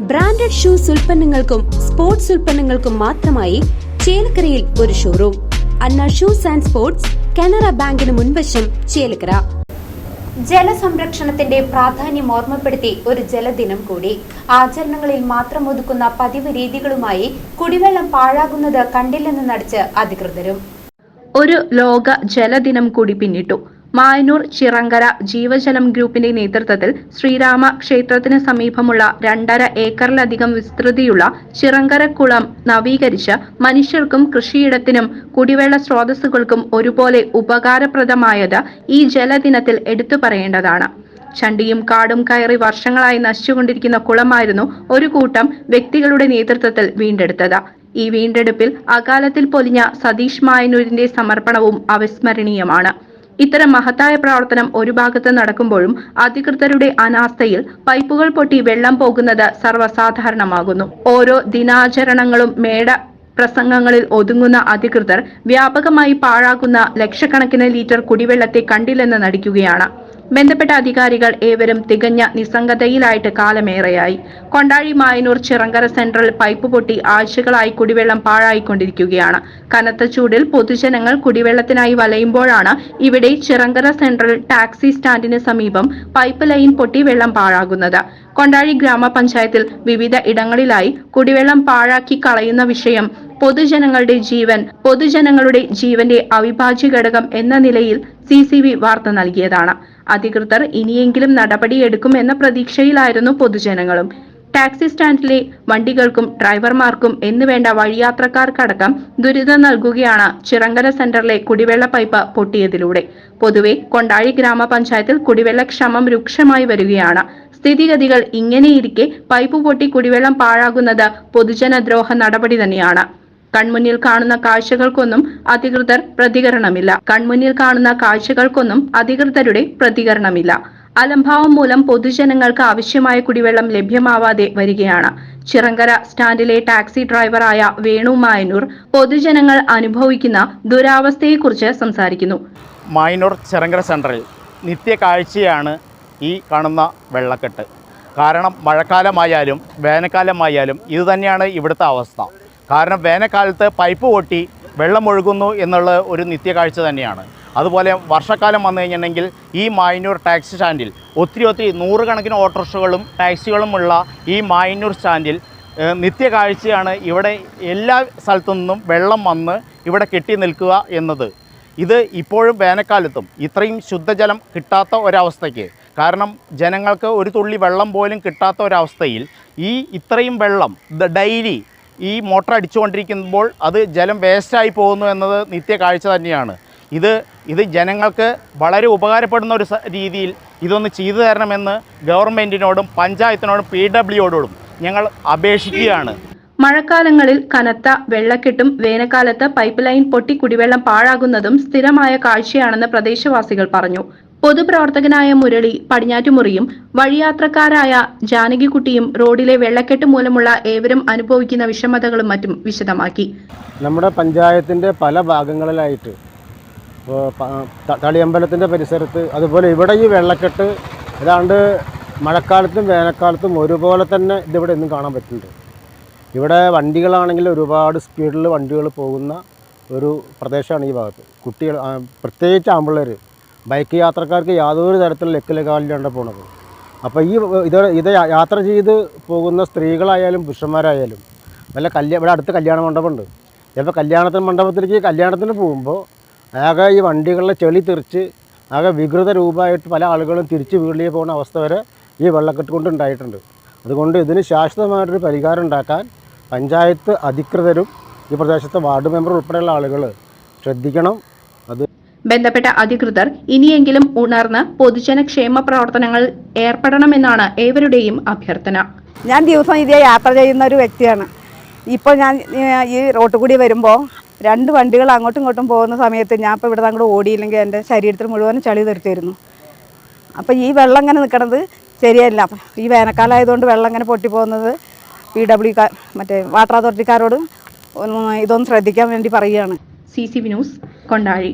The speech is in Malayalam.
ബ്രാൻഡഡ് ഷൂസ് ഉൽപ്പന്നങ്ങൾക്കും സ്പോർട്സ് ഉൽപ്പന്നങ്ങൾക്കും മാത്രമായി ചേലക്കരയിൽ ഒരു showroom Anna shoes and sports Canara ബാങ്കിന് മുൻവശം ചേലക്കര. ജലസംരക്ഷണത്തിന്റെ പ്രാധാന്യം ഓർമ്മപ്പെടുത്തി ഒരു ജലദിനം കൂടി. ആചരണങ്ങളിൽ മാത്രം ഒതുക്കുന്ന പതിവ് രീതികളുമായി കുടിവെള്ളം പാഴാകുന്നത് കണ്ടില്ലെന്ന് നടിച്ച് അധികൃതരും. ഒരു ലോക ജലദിനം കൂടി പിന്നിട്ടു. മായനൂർ ചിറങ്കര ജീവജലം ഗ്രൂപ്പിന്റെ നേതൃത്വത്തിൽ ശ്രീരാമ ക്ഷേത്രത്തിന് സമീപമുള്ള രണ്ടര ഏക്കറിലധികം വിസ്തൃതിയുള്ള ചിറങ്കര കുളം നവീകരിച്ച് മനുഷ്യർക്കും കൃഷിയിടത്തിനും കുടിവെള്ള സ്രോതസ്സുകൾക്കും ഒരുപോലെ ഉപകാരപ്രദമായത് ഈ ജലദിനത്തിൽ എടുത്തു പറയേണ്ടതാണ്. ചണ്ടിയും കാടും കയറി വർഷങ്ങളായി നശിച്ചുകൊണ്ടിരിക്കുന്ന കുളമായിരുന്നു ഒരു കൂട്ടം വ്യക്തികളുടെ നേതൃത്വത്തിൽ വീണ്ടെടുത്തത്. ഈ വീണ്ടെടുപ്പിൽ അകാലത്തിൽ പൊലിഞ്ഞ സതീഷ് മായനൂരിന്റെ സമർപ്പണവും അവിസ്മരണീയമാണ്. ഇത്തരം മഹത്തായ പ്രവർത്തനം ഒരു ഭാഗത്ത് നടക്കുമ്പോഴും അധികൃതരുടെ അനാസ്ഥയിൽ പൈപ്പുകൾ പൊട്ടി വെള്ളം പോകുന്നത് സർവസാധാരണമാകുന്നു. ഓരോ ദിനാചരണങ്ങളും മേട പ്രസംഗങ്ങളിൽ ഒതുങ്ങുന്ന അധികൃതർ വ്യാപകമായി പാഴാക്കുന്ന ലക്ഷക്കണക്കിന് ലിറ്റർ കുടിവെള്ളത്തെ കണ്ടില്ലെന്ന് നടിക്കുകയാണ്. ബന്ധപ്പെട്ട അധികാരികൾ ഏവരും തികഞ്ഞ നിസ്സംഗതയിലായിട്ട് കാലമേറെയായി. കൊണ്ടാഴി മായനൂർ ചിറങ്കര സെൻട്രൽ പൈപ്പ് പൊട്ടി ആഴ്ചകളായി കുടിവെള്ളം പാഴായിക്കൊണ്ടിരിക്കുകയാണ്. കനത്ത ചൂടിൽ പൊതുജനങ്ങൾ കുടിവെള്ളത്തിനായി വലയുമ്പോഴാണ് ഇവിടെ ചിറങ്കര സെൻട്രൽ ടാക്സി സ്റ്റാൻഡിന് സമീപം പൈപ്പ് ലൈൻ പൊട്ടി വെള്ളം പാഴാകുന്നത്. കൊണ്ടാഴി ഗ്രാമപഞ്ചായത്തിൽ വിവിധ ഇടങ്ങളിലായി കുടിവെള്ളം പാഴാക്കി കളയുന്ന വിഷയം പൊതുജനങ്ങളുടെ ജീവൻ പൊതുജനങ്ങളുടെ ജീവന്റെ അവിഭാജ്യ ഘടകം എന്ന നിലയിൽ സി വാർത്ത നൽകിയതാണ്. അധികൃതർ ഇനിയെങ്കിലും നടപടിയെടുക്കുമെന്ന പ്രതീക്ഷയിലായിരുന്നു പൊതുജനങ്ങളും. ടാക്സി സ്റ്റാൻഡിലെ വണ്ടികൾക്കും ഡ്രൈവർമാർക്കും എന്നുവേണ്ട വഴിയാത്രക്കാർക്കടക്കം ദുരിതം നൽകുകയാണ് ചിറങ്കര സെന്ററിലെ കുടിവെള്ള പൈപ്പ് പൊട്ടിയതിലൂടെ. പൊതുവെ കൊണ്ടാഴി ഗ്രാമപഞ്ചായത്തിൽ കുടിവെള്ളക്ഷാമം രൂക്ഷമായി വരികയാണ്. സ്ഥിതിഗതികൾ ഇങ്ങനെയിരിക്കെ പൈപ്പ് പൊട്ടി കുടിവെള്ളം പാഴാകുന്നത് പൊതുജനദ്രോഹ നടപടി തന്നെയാണ്. കൺമുന്നിൽ കാണുന്ന കാഴ്ചകൾക്കൊന്നും അധികൃതർ പ്രതികരണമില്ല. കൺമുന്നിൽ കാണുന്ന കാഴ്ചകൾക്കൊന്നും അധികൃതരുടെ പ്രതികരണമില്ല. അലംഭാവം മൂലം പൊതുജനങ്ങൾക്ക് ആവശ്യമായ കുടിവെള്ളം ലഭ്യമാവാതെ വരികയാണ്. ചിറങ്കര സ്റ്റാൻഡിലെ ടാക്സി ഡ്രൈവറായ വേണു മായനൂർ പൊതുജനങ്ങൾ അനുഭവിക്കുന്ന ദുരാവസ്ഥയെക്കുറിച്ച് സംസാരിക്കുന്നു. മായനൂർ ചിറങ്കര സെന്ററിൽ നിത്യ കാഴ്ചയാണ് ഈ കാണുന്ന വെള്ളക്കെട്ട്. കാരണം മഴക്കാലമായാലും വേനൽക്കാലമായാലും ഇതുതന്നെയാണ് ഇവിടുത്തെ അവസ്ഥ. കാരണം വേനൽക്കാലത്ത് പൈപ്പ് പൊട്ടി വെള്ളം ഒഴുകുന്നു എന്നുള്ള ഒരു നിത്യകാഴ്ച തന്നെയാണ്. അതുപോലെ വർഷക്കാലം വന്നു കഴിഞ്ഞിട്ടുണ്ടെങ്കിൽ ഈ മായന്നൂർ ടാക്സി സ്റ്റാൻഡിൽ ഒത്തിരി ഒത്തിരി നൂറുകണക്കിന് ഓട്ടോറിക്ഷകളും ടാക്സികളുമുള്ള ഈ മായന്നൂർ സ്റ്റാൻഡിൽ നിത്യകാഴ്ചയാണ് ഇവിടെ എല്ലാ സ്ഥലത്തു നിന്നും വെള്ളം വന്ന് ഇവിടെ കെട്ടി നിൽക്കുക എന്നത്. ഇത് ഇപ്പോഴും വേനൽക്കാലത്തും ഇത്രയും ശുദ്ധജലം കിട്ടാത്ത ഒരവസ്ഥയ്ക്ക്. കാരണം ജനങ്ങൾക്ക് ഒരു തുള്ളി വെള്ളം പോലും കിട്ടാത്ത ഒരവസ്ഥയിൽ ഈ ഇത്രയും വെള്ളം ഡെയിലി ഈ മോട്ടർ അടിച്ചുകൊണ്ടിരിക്കുമ്പോൾ അത് ജലം വേസ്റ്റായി പോകുന്നു എന്നത് നിത്യ കാഴ്ച തന്നെയാണ്. ഇത് ഇത് ജനങ്ങൾക്ക് വളരെ ഉപകാരപ്പെടുന്ന ഒരു രീതിയിൽ ഇതൊന്ന് ചെയ്തു തരണമെന്ന് ഗവൺമെന്റിനോടും പഞ്ചായത്തിനോടും പി ഡബ്ല്യുയോടും ഞങ്ങൾ അപേക്ഷിക്കുകയാണ്. മഴക്കാലങ്ങളിൽ കനത്ത വെള്ളക്കെട്ടും വേനൽക്കാലത്ത് പൈപ്പ് ലൈൻ പൊട്ടി കുടിവെള്ളം പാഴാകുന്നതും സ്ഥിരമായ കാഴ്ചയാണെന്ന് പ്രദേശവാസികൾ പറഞ്ഞു. പൊതുപ്രവർത്തകനായ മുരളി പടിഞ്ഞാറ്റുമുറിയും വഴിയാത്രക്കാരായ ജാനകിക്കുട്ടിയും റോഡിലെ വെള്ളക്കെട്ട് മൂലമുള്ള ഏവരും അനുഭവിക്കുന്ന വിഷമതകളും മറ്റും വിശദമാക്കി. നമ്മുടെ പഞ്ചായത്തിന്റെ പല ഭാഗങ്ങളിലായിട്ട് തളിയമ്പലത്തിന്റെ പരിസരത്ത് അതുപോലെ ഇവിടെ ഈ വെള്ളക്കെട്ട് ഏതാണ്ട് മഴക്കാലത്തും വേനൽക്കാലത്തും ഒരുപോലെ തന്നെ ഇതിവിടെ ഇന്നും കാണാൻ പറ്റുന്നുണ്ട്. ഇവിടെ വണ്ടികളാണെങ്കിൽ ഒരുപാട് സ്പീഡിൽ വണ്ടികൾ പോകുന്ന ഒരു പ്രദേശമാണ് ഈ ഭാഗത്ത്. കുട്ടികൾ പ്രത്യേകിച്ച് ആമ്പിള്ളേർ ബൈക്ക് യാത്രക്കാർക്ക് യാതൊരു തരത്തിലുള്ള എക്കലകാലിലാണ് പോണത്. അപ്പോൾ ഈ ഇത് ഇത് യാത്ര ചെയ്ത് പോകുന്ന സ്ത്രീകളായാലും പുരുഷന്മാരായാലും വല്ല കല്യാ ഇവിടെ അടുത്ത് കല്യാണ മണ്ഡപമുണ്ട്. ചിലപ്പോൾ കല്യാണത്തിന് മണ്ഡപത്തിലേക്ക് കല്യാണത്തിന് പോകുമ്പോൾ ആകെ ഈ വണ്ടികളിലെ ചെളി തെറിച്ച് ആകെ വികൃത രൂപമായിട്ട് പല ആളുകളും തിരിച്ച് വീട്ടിലേക്ക് പോകുന്ന അവസ്ഥ വരെ ഈ വെള്ളക്കെട്ട് കൊണ്ട് ഉണ്ടായിട്ടുണ്ട്. അതുകൊണ്ട് ഇതിന് ശാശ്വതമായിട്ടൊരു പരിഹാരം ഉണ്ടാക്കാൻ പഞ്ചായത്ത് അധികൃതരും ഈ പ്രദേശത്തെ വാർഡ് മെമ്പർ ഉൾപ്പെടെയുള്ള ആളുകൾ ശ്രദ്ധിക്കണം. ബന്ധപ്പെട്ട അധികൃതർ ഇനിയെങ്കിലും ഉണർന്ന് പൊതുജനക്ഷേമ പ്രവർത്തനങ്ങൾ ഏർപ്പെടണമെന്നാണ് ഏവരുടെയും അഭ്യർത്ഥന. ഞാൻ ദിവസം ഇതേ യാത്ര ചെയ്യുന്ന ഒരു വ്യക്തിയാണ്. ഇപ്പോൾ ഞാൻ ഈ റോട്ടിൽ കൂടി വരുമ്പോൾ രണ്ട് വണ്ടികൾ അങ്ങോട്ടും ഇങ്ങോട്ടും പോകുന്ന സമയത്ത് ഞാൻ ഇപ്പോൾ ഇവിടെ അങ്ങോട്ട് ഓടിയില്ലെങ്കിൽ എന്റെ ശരീരത്തിൽ മുഴുവനും ചളി തെറിച്ചിരുന്നു. അപ്പോൾ ഈ വെള്ളം ഇങ്ങനെ നിൽക്കണത് ശരിയല്ല. ഈ വേനൽക്കാലമായതുകൊണ്ട് വെള്ളം ഇങ്ങനെ പൊട്ടിപ്പോകുന്നത് പി ഡബ്ല്യു കാർ മറ്റേ വാട്ടർ അതോറിറ്റിക്കാരോട് ഇതൊന്ന് ശ്രദ്ധിക്കാൻ വേണ്ടി പറയുകയാണ്. C C V news Kondazhi.